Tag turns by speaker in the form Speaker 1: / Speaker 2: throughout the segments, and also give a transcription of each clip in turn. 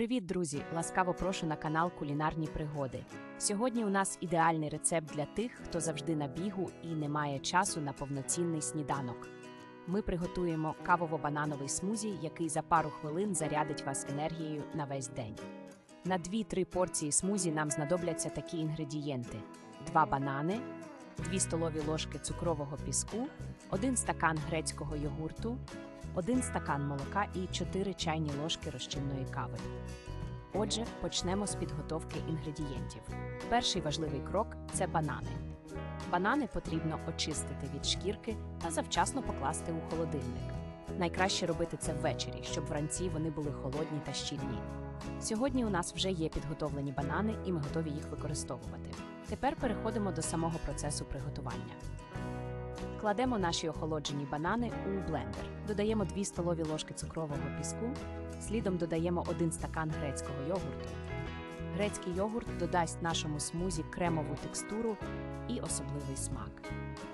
Speaker 1: Привіт, друзі! Ласкаво прошу на канал Кулінарні пригоди. Сьогодні у нас ідеальний рецепт для тих, хто завжди на бігу і не має часу на повноцінний сніданок. Ми приготуємо кавово-банановий смузі, який за пару хвилин зарядить вас енергією на весь день. На 2-3 порції смузі нам знадобляться такі інгредієнти: 2 банани, 2 столові ложки цукрового піску, 1 стакан грецького йогурту, 1 стакан молока і 4 чайні ложки розчинної кави. Отже, почнемо з підготовки інгредієнтів. Перший важливий крок це банани. Банани потрібно очистити від шкірки та завчасно покласти у холодильник. Найкраще робити це ввечері, щоб вранці вони були холодні та щільні. Сьогодні у нас вже є підготовлені банани, і ми готові їх використовувати. Тепер переходимо до самого процесу приготування. Кладемо наші охолоджені банани у блендер. Додаємо 2 столові ложки цукрового піску, слідом додаємо 1 стакан грецького йогурту. Грецький йогурт додасть нашому смузі кремову текстуру і особливий смак.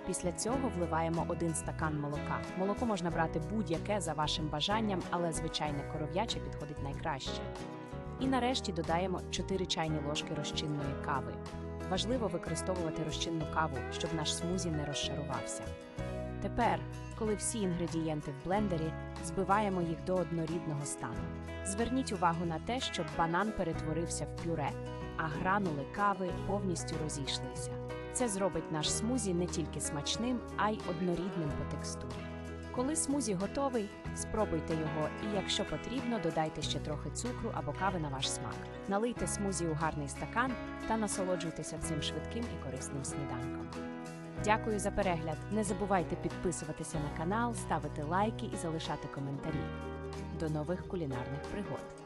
Speaker 1: Після цього вливаємо 1 стакан молока. Молоко можна брати будь-яке за вашим бажанням, але звичайне коров'яче підходить найкраще. І нарешті додаємо 4 чайні ложки розчинної кави. Важливо використовувати розчинну каву, щоб наш смузі не розшарувався. Тепер, коли всі інгредієнти в блендері, збиваємо їх до однорідного стану. Зверніть увагу на те, щоб банан перетворився в пюре, а гранули кави повністю розійшлися. Це зробить наш смузі не тільки смачним, а й однорідним по текстурі. Коли смузі готовий, спробуйте його і, якщо потрібно, додайте ще трохи цукру або кави на ваш смак. Налийте смузі у гарний стакан та насолоджуйтеся цим швидким і корисним сніданком. Дякую за перегляд. Не забувайте підписуватися на канал, ставити лайки і залишати коментарі. До нових кулінарних пригод!